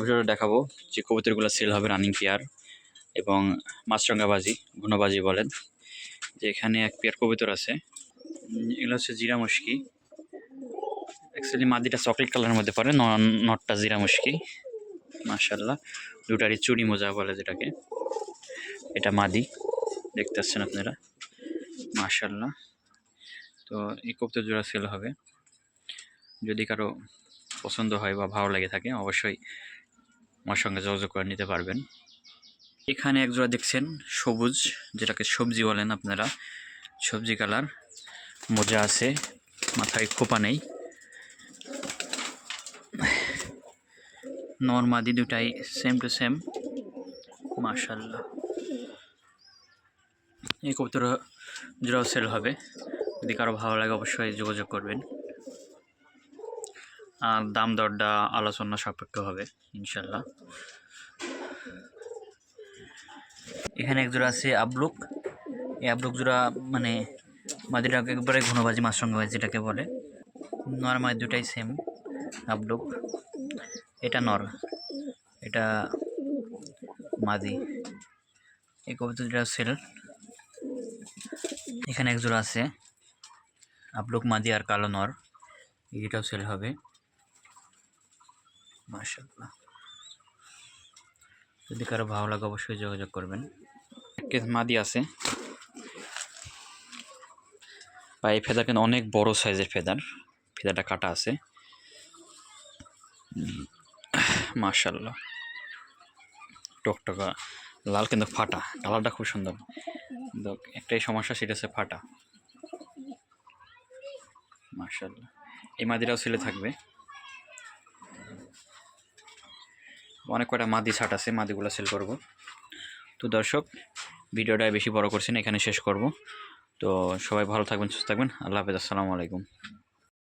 ভিডিওটা দেখাবো যে কবুতরগুলো সেল হবে রানিং পেয়ার এবং মাছরাঙ্গাবাজি ঘুনোবাজি বলেন। যে এখানে এক পেয়ার কবুতর আছে। এগুলো হচ্ছে জিরা মুশকি। অ্যাকচুয়ালি মাদিটা চকলেট কালারের মধ্যে পড়ে নটটা জিরা মুশকি। মাশাল্লাহ দুটারই চুড়ি মোজা বলে যেটাকে। এটা মাদি। দেখতে পাচ্ছেন আপনারা? মাশাল্লাহ তো এই কবুতর জোড়া সেল হবে। যদি কারও পছন্দ হয় বা ভালো লাগে থাকে, অবশ্যই আমার সঙ্গে যোগাযোগ করে নিতে পারবেন। এখানে একজোড়া দেখছেন সবুজ, যেটাকে সবজি বলেন আপনারা। সবজি কালার, মজা আছে, মাথায় খোপা নেই। নর্মাদি দুটাই সেম টু সেম মাশাল্লাহ এই কবুতর জোড়াও সেল হবে। যদি কারও ভালো লাগে অবশ্যই যোগাযোগ করবেন। দাম দরটা আলোচনা সাপেক্ষ হবে, ইনশাল্লাহ। এখানে এক জোড়া আছে আবলুক এই আবলুক জোড়া মানে মাদিটা একবারে ঘনবাজি মাছরঙ্গবাজি যেটাকে বলে। নর মাছ দুটাই সেম আবলুক এটা নর, এটা মাদি। এই কবিতা দুটা সেল। এখানে এক জোড়া আছে আবলুক মাদি আর কালো নর। এটাও সেল হবে। মাশাল্লাহ যদি কারও ভালো লাগে অবশ্যই যোগাযোগ করবেন। কেস মাদি আছে। বা এই ফেদার কিন্তু অনেক বড় সাইজের ফেদার। ফেদারটা কাটা আছে। মাশাল্লাহ টকটকা। লাল কিন্তু ফাটা। কালারটা খুব সুন্দর। একটাই সমস্যা, সেটা হচ্ছে ফাটা। মাশাল্লাহ এই মাদিরাও ছেলে থাকবে। অনেক কয়টা মাদি ছাট আছে, মাদিগুলো সেল করব। তো দর্শক, ভিডিওটা বেশি বড় করছেন এখানে শেষ করব। তো সবাই ভালো থাকবেন, সুস্থ থাকবেন। আল্লাহ হাফেজ, আসসালামু আলাইকুম।